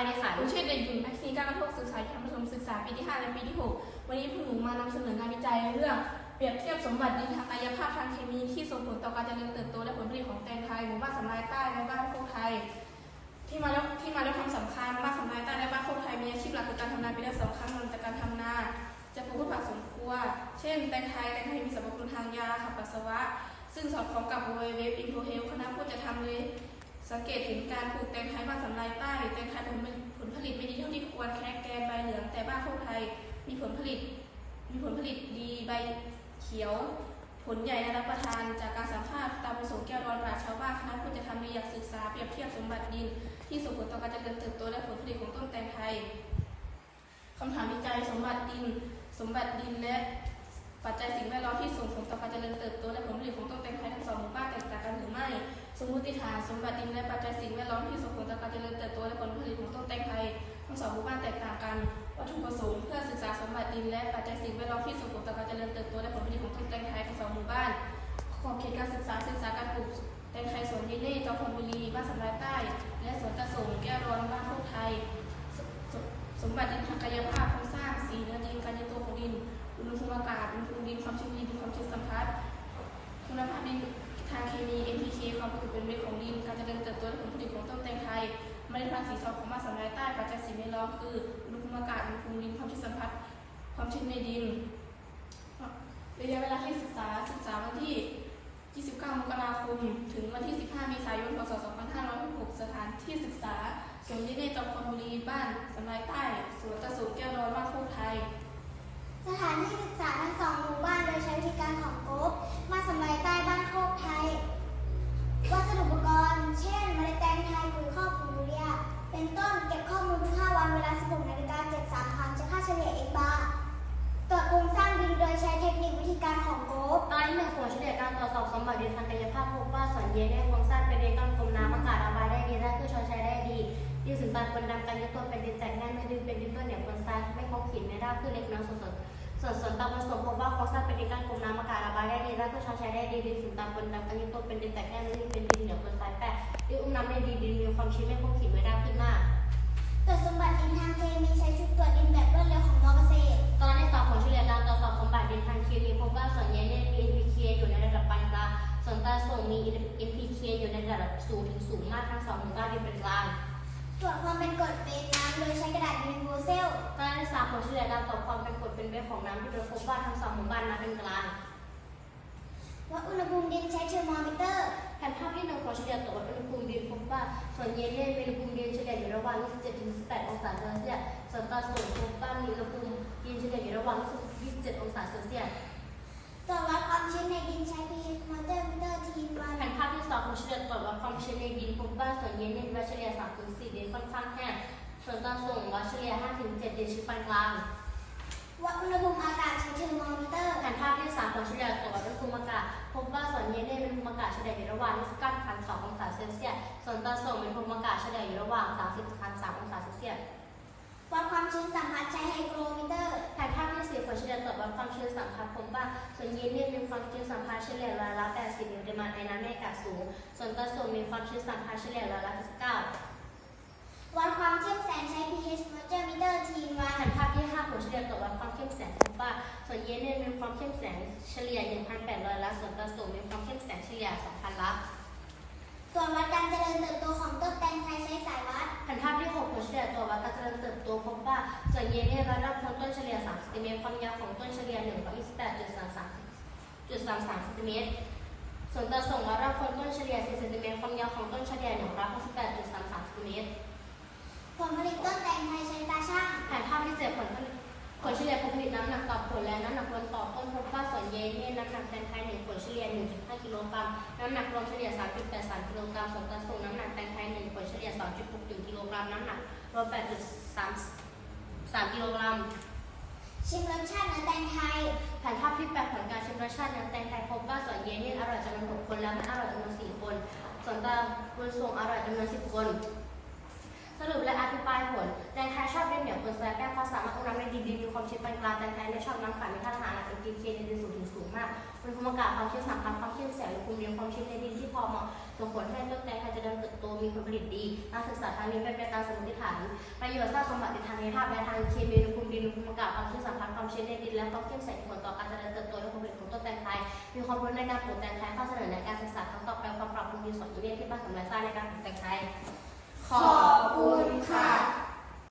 ายในขันผมชื่อเด็กหญิงอัคคีการกระทบศึกษาชั้นประถมศึกษาปีที่ 5 และปีที่ 6 วันนี้พวกหนูมานำเสนองานวิจัยเรื่องเปรียบเทียบสมบัติดินทางกายภาพทางเคมีที่ส่งผลต่อการเจริญเติบโตและผลผลิตของแตงไทยหมู่บ้านสำรายใต้และบ้านโคกไทย ที่มาแล้วที่มาแล้วความสำคัญบ้านสำรายใต้และบ้านโคกไทยมีอาชีพหลักคือการทำนาปีละสองครั้งหลังจากการทำนา จะปลูกพืชผักสวนครัว เช่นแตงไทยแตงไทยมีสรรพคุณทางยาขับปัสสาวะ ซึ่งสอดคล้องกับ w w w i n f o h e a l t h คณะผู้จะทำเลย สังเกตเห็นการปลูกแตงไทยบ้านสำรายใต้แตงไทยผลผลผลิตไม่ดีเท่าที่ควรแคระแกนใบเหลืองแต่บ้านโคกไทยมีผลผลิต มีผลผลิตดีใบเขียว ผลใหญ่ในรับประทานจากการสัมภาษณ์ตามประสงค์แก้วรอนราชาวบ้านคณะผู้จะทำในอยากศึกษาเปรียบเทียบสมบัติดิน ที่ส่งผลต่อการเจริญเติบโตและผลผลิตของต้นแตงไทยคำถามวิจัยสมบัติดิน สมบัติดินและปัจจัยสิ่งแวดล้อมที่ส่งผลต่อการเจริญเติบโตและผลผลิตของต้นแตงไทยทั้งสองหมู่บ้านแตกต่างกันหรือไม่ มมติฐานสมบัติดินและปัจจัยสิ่งแวดล้อมที่ส่งผลต่อการเจริญเติบโตและผลผลิตของต้นแตงไทยทั้งสองหมู่บ้านแตกต่างกันวัตถุประสงค์เพื่อศึกษาสมบัติดินและปัจจัยสิ่งแวดล้อมที่ส่งผลต่อการเจริญเติบโตและผลผลิตของต้นแตงไทยทั้งสองหมู่บ้านขอบเขตการศึกษาศึกษาการปลูกแตงไทยสวนเยเน่จอมพลบุรีบ้านสำรายใต้ และสวนตะสงแก้วร้อนบ้านโคกไทย สมบัติดินทางกายภาพโครงสร้างสีเนื้อดินการยึดตัวของดินอุณหภูมิอากาศอุณหภูมิดินความชื้นดินความชื้นสัมผัสคุณภาพดินทางเคมี NPK เป็นเป็นเม็ดของดิน การเจริญเติบโตและผลผลิตของต้นแตงไทยเมล็ดพันธุ์สีทองของบ้าสำรายใต้ปัจจัยสิ่งแวดล้อมคืออุณหภูมิอากาศอุณหภูมิดินความชื้นสัมผัสความชื้นในดินระยะเวลาที่ศึกษาศึกษาวันที่ 29 มกราคม ถึงวันที่ 15 เมษายน พศ 2566 สถานที่ศึกษาสวนยิเนจอมพลบุรีบ้านสำรายใต้สวนตะสูแก้วร้อนบ้านโคกไทย สถานที่ศึกษาทั้งสองหมู่บ้านโดยใช้วิธีการของกรุ๊ปมาสำรายใต้บ้านโคกไทย อดินทางกายภาพพบว่าส่วนเยได้โครงสร้างเป็นเรก้อนกลมน้ำอากาศระบายได้ดีและคือชอใช้ได้ดีดินสุนทรปนดำการยึดตัวเป็นดินแตกแน่นเนื้อดินเป็นดินต้นเหนียวปนทรายไม่คบขีดไม่ได้คือเล็กน้อยส่วนส่วนส่วนส่วนตามผสมพบว่าโครงสร้างเป็นดินก้อนกลมน้ำอากาศระบายได้ดีและคือชอใช้ได้ดีดินสุนทรปนดำการยึดตัวเป็นดินแตกแน่นเนื้อดินเป็นดินเหนียวปนทรายแปะดินอุ้มน้ำได้ดีดินมีความชื้นไม่คบขีดไม่ได้ขึ้นมากตรวจสมบัติดินทางเคมีใช้ชุดตรวจดินแบบรวดเร็วของมอเกษตรตอนที่สองผลเฉลี่ยการตรวจสอบสมบัติดิน ส่วนตาส่งมี NPK อยู่ในระดับสูงถึงสูงมากทั้งสองหมู่บ้านดินเป็นกลางตรวจความเป็นกรดเป็นน้ำโดยใช้กระดาษยูนิโวเซลตอนที่สามผลเฉลี่ยการตรวจความเป็นกรดเป็นเวฟของน้ำที่โดยพบว่าทั้งสองหมู่บ้านน้ำเป็นกลางวัดอุณหภูมิดินใช้เทอร์โมมิเตอร์แผนภาพที่หนึ่งผลเฉลี่ยตรวจวัดอุณหภูมิดินพบว่าส่วนเยนเนี่ยมีอุณหภูมิดินเฉลี่ยอยู่ระหว่าง 27ถึง18 องศาเซลเซียสส่วนตาส่งพบว่ามีอุณหภูมิดินเฉลี่ยอยู่ระหว่าง 27 องศาเซลเซียส ตรวจวัดความชื้นในดินใช้ pH มอเตอร์มิเตอร์ทีวัน แผ นภาพที่สองของเฉลี่ยตรวจวัดความชื้นในดินพบว่าส่วนเย็นในวัดเฉลี่ย3ถึง4ดินค่อนข้างแห้งส่วนตอนส่งวัดเฉลี่ย5ถึง7ดินชื้นปานกลางวัดอุณหภูมิอากาศใช้เทอร์โมมิเตอร์แผนภาพที่3ของเฉลี่ยตรวจวัดอุณหภูมิอากาศพบว่าส่วนเย็นในอุณหภูมิอากาศเฉลี่ยอยู่ระหว่าง29 2องศาเซลเซียสส่วนตอนส่งอุณหภูมิอากาศเฉลี่ยอยู่ระหว่าง30 33องศาเซลเซียส วัดความชื้นสัมผัสใช้ไฮโกรมิเตอร์แผนภาพที่สี่ผลเฉลี่ยตรวจวัดความชื้นสัมพัทธ์พบว่าส่วนเย็นเนี่ยมีความชื้นสัมพัทธ์เฉลี่ยร้อยละ 80มิลลิเมตรในน้ำในอากาศสูง ส่วนตอนส่งมีความชื้นสัมพัทธ์เฉลี่ยร้อยละ79วัดความเข้มแสงใช้ pH มอเตอร์มิเตอร์ทีวัแผนนภาพที่5ผลเฉลี่ยตรวจวัดความเข้มแสงพบว่าส่วนเย็นเนี่ยมีความเข้มแสงเฉลี่ย1,800ลักส่วนตอนสูงมีความเข้มแสงเฉลี่ย2,000ลัก ติบโตพบว่าส่วนเย็นเนี่ยระดับของต้นเฉลี่ย3เซนติเมตรความยาวของต้นเฉลี่ย128.33.33เซนติเมตรส่วนตอนส่งระดับของต้นเฉลี่ย4เซนติเมตรความยาวของต้นเฉลี่ย168.33เซนติเมตรผลผลิตต้นแตงไทยใช้ตาช่างแผนภาพที่เจ็ดผลผลิตผลเฉลี่ยผลผลิตน้ำหนักต่อผลและน้ำหนักรวมต่อต้นพบว่าส่วนเยนเนี่ยน้ำหนักแตงไทยหนึ่งผลเฉลี่ย 1.5 กิโลกรัมน้ำหนักรวมเฉลี่ย 3.83 กิโลกรัมส่วนตาส่งน้ำหนักแตงไทยหนึ่งผลเฉลี่ย 2.61 กิโลกรัมน้ำหนัก รวม 8.3 กิโลกรัม ชิมรสชาติเนื้อแตงไทยแผนภาพที่แปดผลการชิมรสชาติน้ำแตงไทยพบว่าส่วนเย็นเนี่ยอร่อยจำนวน6คนและไม่อร่อยจำนวน4คน ส่วนตาบุญส่งอร่อยจำนวน10คน สรุปและอธิบายผลแตงไทยชอบเล่นเหนียวคนสายแป้งความสามารถอุ้มน้ำในดินดินมีความชื้นปานกลางแตงไทยไม่ชอบน้ำขังมีท่าทางอาจเป็นกินเคในดินสูงถึงสูงมากอุณหภูมิอากาศความชื้นสำคัญความชื้นแสงอุณหภูมิเรียงความชื้นในดินที่พอเหมาะส่งผลให้ มีผลผลิตดีนักศึกษาทางนี้เป็นไปตามสมมติฐานภาพและทางเคมีอุณหภูมิดินอุณหภูมิอากาศความชื้นสัมพันธ์ความชื้นในดินและความเข้มใสผลต่อการเจริญเติบโตและผลผลิตของต้นแตงไทยมีความรู้ในการปลูกแตงไทยข้อเสนอในการศึกษาครั้งต่อไปความปรับปรุงดินสอนิเวศที่บ้านสำนักสร้างในการปลูกแตงไทยขอบคุณค่ะ